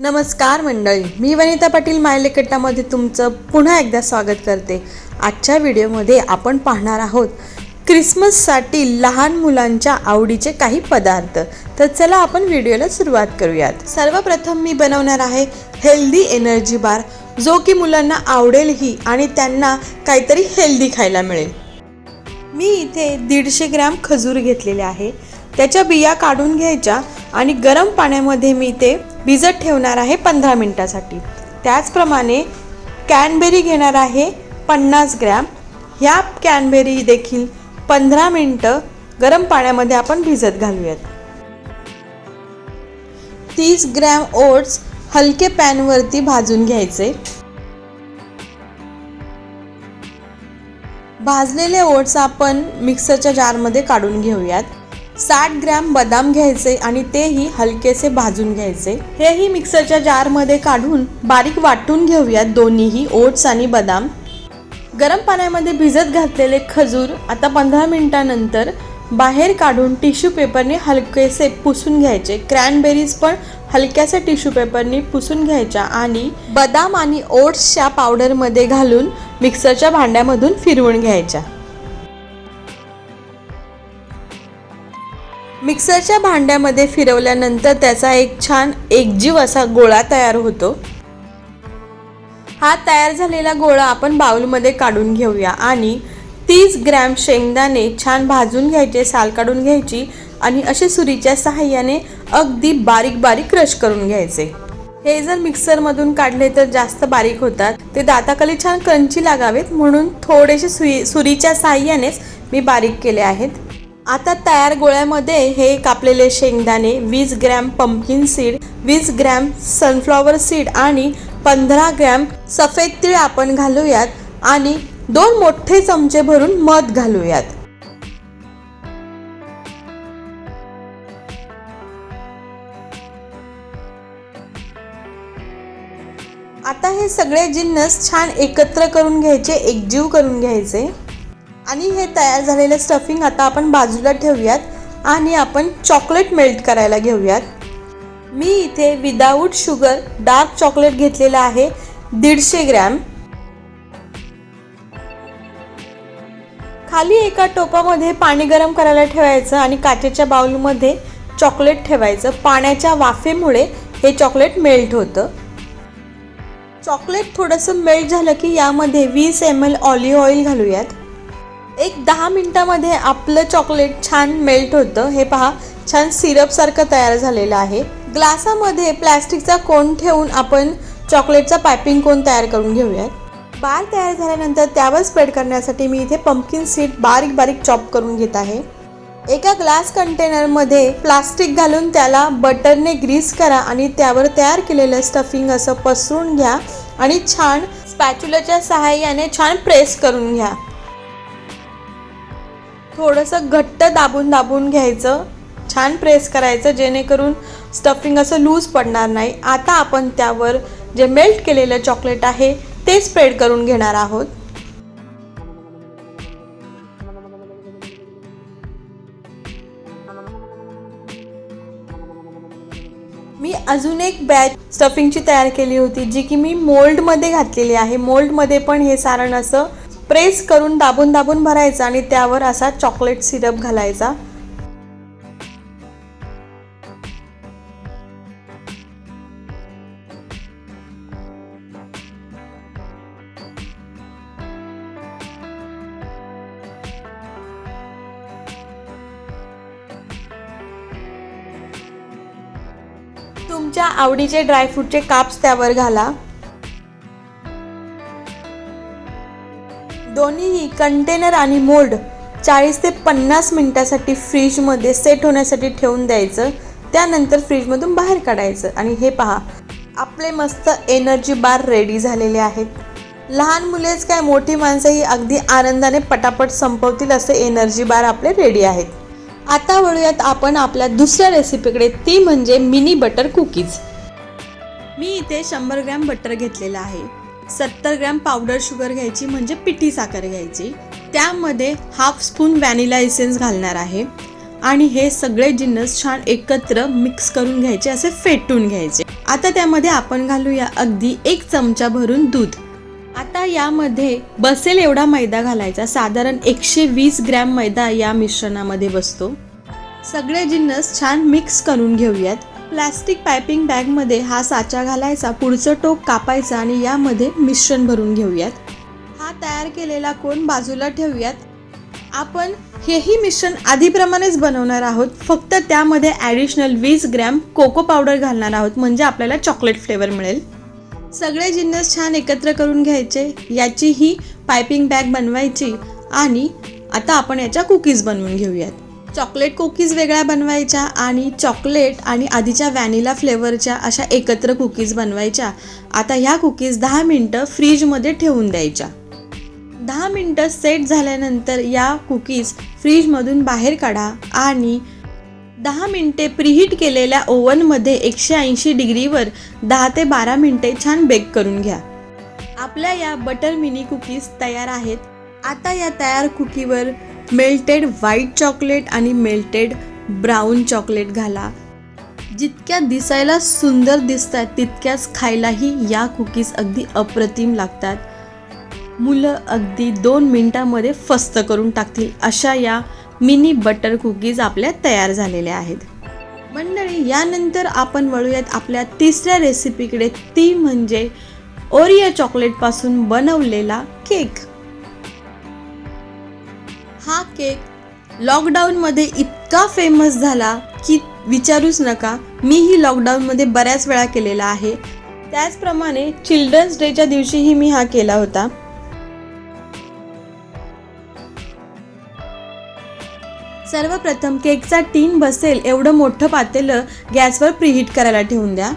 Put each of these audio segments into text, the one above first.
नमस्कार मंडळी मी वनिता पाटील मायलेकट्टामध्ये तुमचं पुन्हा एकदा स्वागत करते. आजच्या व्हिडिओमध्ये आपण पाहणार आहोत क्रिसमससाठी लहान मुलांच्या आवडीचे काही पदार्थ. तर चला आपण व्हिडिओला सुरुवात करूयात. सर्वप्रथम मी बनवणार आहे हेल्दी एनर्जी बार जो की मुलांना आवडेलही आणि त्यांना काहीतरी हेल्दी खायला मिळेल. मी इथे दीडशे ग्रॅम खजूर घेतलेले आहे. त्याच्या बिया काढून घ्यायच्या आणि गरम पाण्यामध्ये मी ते भिजत ठेवणार आहे पंधरा मिनटासाठी. त्याचप्रमाणे कॅनबेरी घेणार आहे पन्नास ग्रॅम. ह्या कॅनबेरी देखील पंधरा मिनटं गरम पाण्यामध्ये आपण भिजत घालूयात. तीस ग्रॅम ओट्स हलके पॅनवरती भाजून घ्यायचे. भाजलेले ओट्स आपण मिक्सरच्या जारमध्ये काढून घेऊयात. साठ ग्रॅम बदाम घ्यायचे आणि तेही हलकेसे भाजून घ्यायचे. हेही मिक्सरच्या जारमध्ये काढून बारीक वाटून घेऊयात दोन्हीही ओट्स आणि बदाम. गरम पाण्यामध्ये भिजत घातलेले खजूर आता पंधरा मिनिटानंतर बाहेर काढून टिश्यू पेपरने हलकेसे पुसून घ्यायचे. क्रॅनबेरीज पण हलक्याशा टिश्यू पेपरने पुसून घ्यायच्या आणि बदाम आणि ओट्सच्या पावडरमध्ये घालून मिक्सरच्या भांड्यामधून फिरवून घ्यायच्या. मिक्सरच्या भांड्यामध्ये फिरवल्यानंतर त्याचा एक छान एकजीव असा गोळा तयार होतो. हा तयार झालेला गोळा आपण बाउलमध्ये काढून घेऊया आणि तीस ग्रॅम शेंगदाणे छान भाजून घ्यायचे साल काढून घ्यायची आणि असे सुरीच्या सहाय्याने अगदी बारीक बारीक क्रश करून घ्यायचे. हे जर मिक्सरमधून काढले तर जास्त बारीक होतात. ते दाताखाली छान क्रंची लागावेत म्हणून थोडेसे सुई सुरीच्या साहाय्यानेच मी बारीक केले आहेत. आता तयार गोळ्यामध्ये हे कापलेले शेंगदाणे वीस ग्रॅम पंपकिन सीड वीस ग्रॅम सनफ्लॉवर सीड आणि पंधरा ग्रॅम सफेद तीळ आपण घालूयात आणि दोन मोठे चमचे भरून मध घालूयात. आता हे सगळे जिन्नस छान एकत्र करून घ्यायचे एकजीव करून घ्यायचे. आणि हे तयार झालेलं स्टफिंग आता आपण बाजूला ठेवूयात आणि आपण चॉकलेट मेल्ट करायला घेऊयात. मी इथे विदाऊट शुगर डार्क चॉकलेट घेतलेलं आहे दीडशे ग्रॅम. खाली एका टोपामध्ये पाणी गरम करायला ठेवायचं आणि काचेच्या बाउलमध्ये चॉकलेट ठेवायचं. पाण्याच्या वाफेमुळे हे चॉकलेट मेल्ट होतं. चॉकलेट थोडंसं मेल्ट झालं की यामध्ये वीस एम एल ऑलिव्ह ऑइल घालूयात. एक दहा मिनटामध्ये आपलं चॉकलेट छान मेल्ट होतं. हे पहा छान सिरपसारखं तयार झालेलं आहे. ग्लासामध्ये प्लॅस्टिकचा कोन ठेवून आपण चॉकलेटचा पायपिंग कोन तयार करून घेऊयात? बार तयार झाल्यानंतर त्यावर स्प्रेड करण्यासाठी मी इथे पंपकिन सीड बारीक बारीक चॉप करून घेत आहे. एका ग्लास कंटेनरमध्ये प्लास्टिक घालून त्याला बटरने ग्रीस करा आणि त्यावर तयार केलेलं स्टफिंग असं पसरून घ्या आणि छान स्पॅच्युलाच्या सहाय्याने छान प्रेस करून घ्या. थोडंसं घट्ट दाबून दाबून घ्यायचं. छान प्रेस करायचं जेणेकरून स्टफिंग असं लूज पडणार नाही. आता आपण त्यावर जे मेल्ट केलेलं चॉकलेट आहे ते स्प्रेड करून घेणार आहोत. मी अजून एक बॅच स्टफिंगची तयार केली होती जी की मी मोल्डमध्ये घातलेली आहे. मोल्डमध्ये पण हे सारण असं प्रेस करून दाबून दाबून भरायचा आणि त्यावर असा चॉकलेट सिरप घालायचा. तुमच्या आवडीचे ड्रायफ्रूटचे काप्स त्यावर घाला. दोन्हीही कंटेनर आणि मोल्ड चाळीस ते पन्नास मिनटासाठी फ्रीजमध्ये सेट होण्यासाठी ठेवून द्यायचं. त्यानंतर फ्रीजमधून बाहेर काढायचं. आणि हे पहा आपले मस्त एनर्जी बार रेडी झालेले आहेत. लहान मुलेच काय मोठी माणसंही अगदी आनंदाने पटापट संपवतील असे एनर्जी बार आपले रेडी आहेत. आता वळूयात आपण आपल्या दुसऱ्या रेसिपीकडे. ती म्हणजे मिनी बटर कुकीज. मी इथे शंभर ग्रॅम बटर घेतलेलं आहे. सत्तर ग्रॅम पावडर शुगर घ्यायची म्हणजे पिठी साखर घ्यायची. त्यामध्ये हाफ स्पून व्हॅनिला इसेन्स घालणार आहे. आणि हे सगळे जिन्नस छान एकत्र मिक्स करून घ्यायचे असे फेटून घ्यायचे. आता त्यामध्ये आपण घालूया अगदी एक चमचा भरून दूध. आता यामध्ये बसेल एवढा मैदा घालायचा साधारण एकशे वीस ग्रॅम मैदा या मिश्रणामध्ये बसतो. सगळे जिन्नस छान मिक्स करून घेऊयात. प्लॅस्टिक पायपिंग बॅगमध्ये हा साचा घालायचा पुढचं टोक कापायचं आणि यामध्ये मिश्रण भरून घेऊयात. हा तयार केलेला कोण बाजूला ठेवूयात. आपण हेही मिश्रण आधीप्रमाणेच बनवणार आहोत. फक्त त्यामध्ये ॲडिशनल वीस ग्रॅम कोको पावडर घालणार आहोत म्हणजे आपल्याला चॉकलेट फ्लेवर मिळेल. सगळे जिन्नस छान एकत्र करून घ्यायचे. याची ही पायपिंग बॅग बनवायची. आणि आता आपण याच्या कुकीज बनवून घेऊयात. चॉकलेट कुकीज वेगळ्या बनवायच्या आणि चॉकलेट आणि आधीच्या व्हॅनिला फ्लेवरच्या अशा एकत्र कुकीज बनवायच्या. आता ह्या कुकीज दहा मिनटं फ्रीजमध्ये ठेवून द्यायच्या. दहा मिनटं सेट झाल्यानंतर या कुकीज फ्रीजमधून बाहेर काढा आणि दहा मिनटे प्रिहीट केलेल्या ओव्हनमध्ये एकशे ऐंशी डिग्रीवर दहा ते बारा मिनटे छान बेक करून घ्या. आपल्या या बटर मिनी कुकीज तयार आहेत. आता या तयार कुकीवर मेल्टेड व्हाईट चॉकलेट आणि मेल्टेड ब्राऊन चॉकलेट घाला. जितक्या दिसायला सुंदर दिसतात तितक्याच खायलाही या कुकीज अगदी अप्रतिम लागतात. मुलं अगदी दोन मिनटामध्ये फस्त करून टाकतील अशा या मिनी बटर कुकीज आपल्या तयार झालेल्या आहेत. मंडळी यानंतर आपण वळूयात आपल्या तिसऱ्या रेसिपीकडे ती म्हणजे ओरिया चॉकलेटपासून बनवलेला केक. हा केक लॉकडाऊनमध्ये इतका फेमस झाला की विचारूच नका मीही लॉकडाऊनमध्ये बऱ्याच वेळा केलेला आहे. त्याचप्रमाणे चिल्ड्रन्स डेच्या दिवशीही मी हा केला होता. सर्वप्रथम केकचा टीन बसेल एवढं मोठं पातेलं गॅसवर प्रीहीट करायला ठेवून द्या.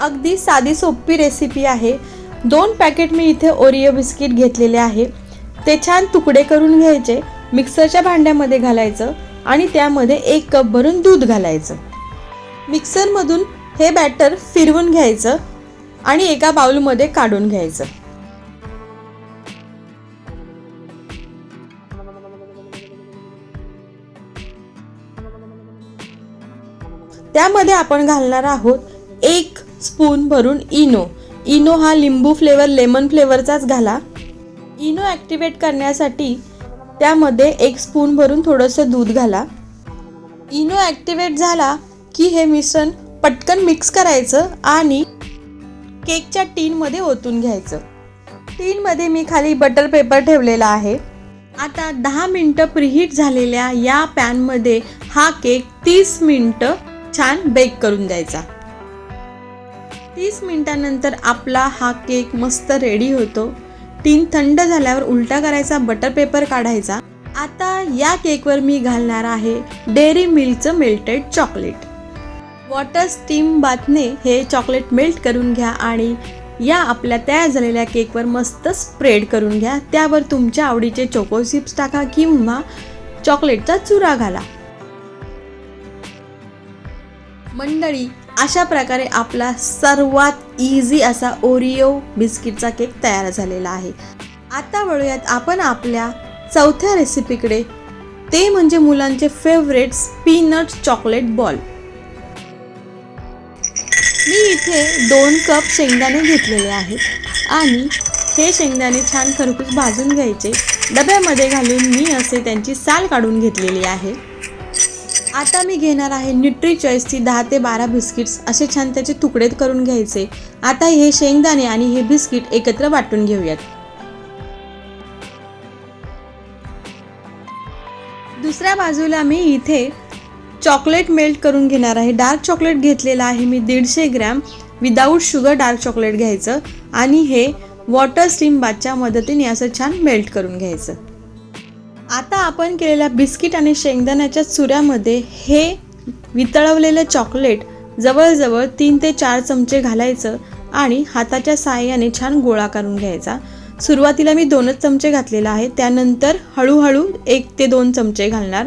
अगदी साधी सोपी रेसिपी आहे. दोन पॅकेट मी इथे ओरिओ बिस्किट घेतलेले आहे. ते छान तुकडे करून घ्यायचे मिक्सरच्या भांड्यामध्ये घालायचं आणि त्यामध्ये एक कप भरून दूध घालायचं. मिक्सरमधून हे बॅटर फिरवून घ्यायचं आणि एका बाउलमध्ये काढून घ्यायचं. त्यामध्ये आपण घालणार आहोत एक स्पून भरून इनो. इनो हा लिंबू फ्लेवर लेमन फ्लेवरचाच घाला. इनो ॲक्टिवेट करण्यासाठी त्यामध्ये एक स्पून भरून थोडंसं दूध घाला. इनो ॲक्टिवेट झाला की हे मिश्रण पटकन मिक्स करायचं आणि केकच्या टीनमध्ये ओतून घ्यायचं. टीनमध्ये मी खाली बटर पेपर ठेवलेला आहे. आता दहा मिनटं प्रिहीट झालेल्या या पॅनमध्ये हा केक तीस मिनटं छान बेक करून द्यायचा. तीस मिनटानंतर आपला हा केक मस्त रेडी होतो. टीन थंड झाल्यावर उलटा करायचा बटर पेपर काढायचा. आता या केकवर मी घालणार आहे डेअरी मिल्कचं मेल्टेड चॉकलेट वॉटर स्टीम बाथने हे चॉकलेट मेल्ट करून घ्या आणि या आपल्या तयार झालेल्या केकवर मस्त स्प्रेड करून घ्या. त्यावर तुमच्या आवडीचे चोको चिप्स टाका किंवा चॉकलेटचा चुरा घाला. मंडळी अशा प्रकारे आपला सर्वात इझी असा ओरिओ बिस्किटचा केक तयार झालेला आहे. आता वळूयात आपण आपल्या चौथ्या रेसिपीकडे ते म्हणजे मुलांचे फेवरेट पीनट चॉकलेट बॉल मी इथे दोन कप शेंगदाणे घेतलेले आहेत आणि हे शेंगदाणे छान खरपूस भाजून घ्यायचे. डब्यामध्ये घालून मी असे त्यांची साल काढून घेतलेली आहे. आता मी घेणार आहे न्यूट्री चॉईसची दहा ते बारा बिस्किट्स. असे छान त्याचे तुकडे करून घ्यायचे. आता हे शेंगदाणे आणि हे बिस्किट एकत्र वाटून घेऊयात. दुसऱ्या बाजूला मी इथे चॉकलेट मेल्ट करून घेणार आहे. डार्क चॉकलेट घेतलेलं आहे मी दीडशे gram. Without sugar dark chocolate घ्यायचं. आणि हे वॉटर स्टीम बादच्या मदतीने असं छान मेल्ट करून घ्यायचं. आता आपण केलेल्या बिस्किट आणि शेंगदाण्याच्या चुऱ्यामध्ये हे वितळवलेलं चॉकलेट जवळजवळ तीन ते चार चमचे घालायचं आणि हाताच्या साहाय्याने छान गोळा करून घ्यायचा. सुरुवातीला मी दोनच चमचे घातलेला आहे त्यानंतर हळूहळू एक ते दोन चमचे घालणार.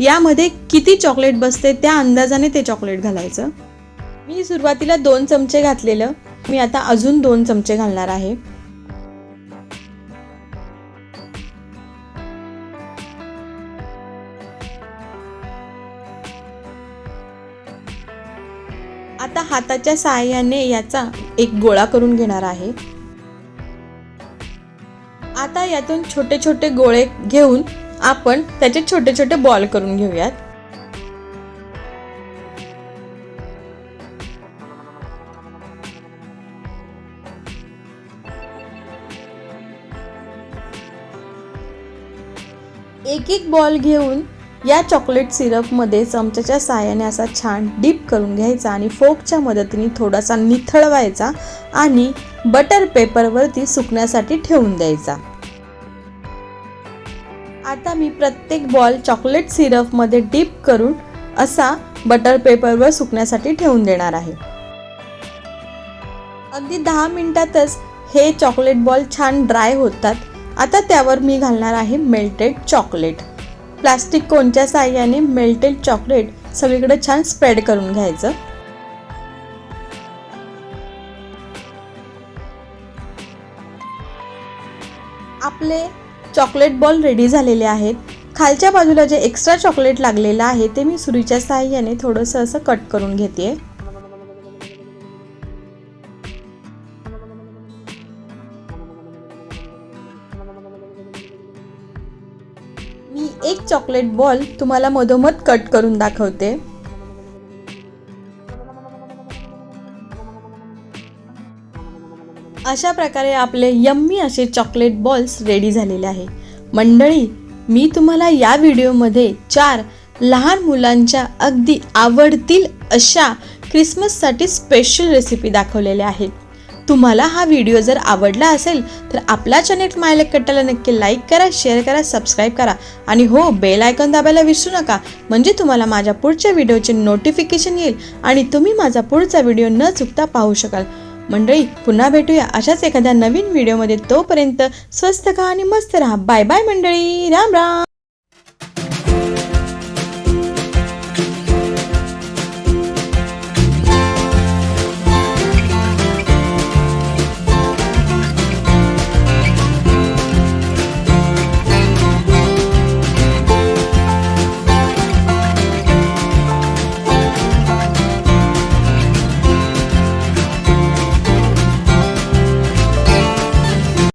यामध्ये किती चॉकलेट बसते त्या अंदाजाने ते चॉकलेट घालायचं. मी सुरुवातीला दोन चमचे घातलेलं मी आता अजून दोन चमचे घालणार आहे. हाताच्या सहाय्याने याचा एक गोळा करून घेणार आहे. आता यातून छोटे छोटे गोळे घेऊन आपण त्याचे छोटे छोटे बॉल करून घेऊयात. एक एक बॉल घेऊन या चॉकलेट सिरपमध्ये चमच्याच्या साहाय्याने असा छान डीप करून घ्यायचा आणि फोकच्या मदतीने थोडासा निथळवायचा आणि बटर पेपरवरती सुकण्यासाठी ठेवून द्यायचा. आता मी प्रत्येक बॉल चॉकलेट सिरपमध्ये डीप करून असा बटर पेपरवर सुकण्यासाठी ठेवून देणार आहे. अगदी दहा मिनिटातच हे चॉकलेट बॉल छान ड्राय होतात. आता त्यावर मी घालणार आहे मेल्टेड चॉकलेट. प्लास्टिक कोनच्या साह्याने मेल्टेड चॉकलेट सगळीकडे छान स्प्रेड करून घ्यायचं? आपले चॉकलेट बॉल रेडी झालेले आहेत. खालच्या बाजूला जे एक्स्ट्रा चॉकलेट लागलेलं आहे ते मी सुरीच्या साह्याने थोडंसं असं कट करून घेते मी एक चॉकलेट बॉल तुम्हाला मधोमध कट करून दाखवते. अशा प्रकारे आपले यम्मी असे चॉकलेट बॉल्स रेडी झालेले आहे. मंडळी मी तुम्हाला या व्हिडिओमध्ये चार लहान मुलांच्या अगदी आवडतील अशा क्रिसमससाठी स्पेशल रेसिपी दाखवलेल्या आहेत. तुम्हाला हा व्हिडिओ जर आवडला असेल तर आपला चॅनेल मायलेक कट्टाला नक्की लाईक करा शेअर करा सबस्क्राईब करा. आणि हो बेल आयकॉन दाबायला विसरू नका. म्हणजे तुम्हाला माझ्या पुढच्या व्हिडिओचे नोटिफिकेशन येईल आणि तुम्ही माझा पुढचा व्हिडिओ न चुकता पाहू शकाल. मंडळी पुन्हा भेटूया अशाच एखाद्या नवीन व्हिडिओमध्ये तोपर्यंत स्वस्त खा आणि मस्त राहा. बाय बाय मंडळी. राम राम.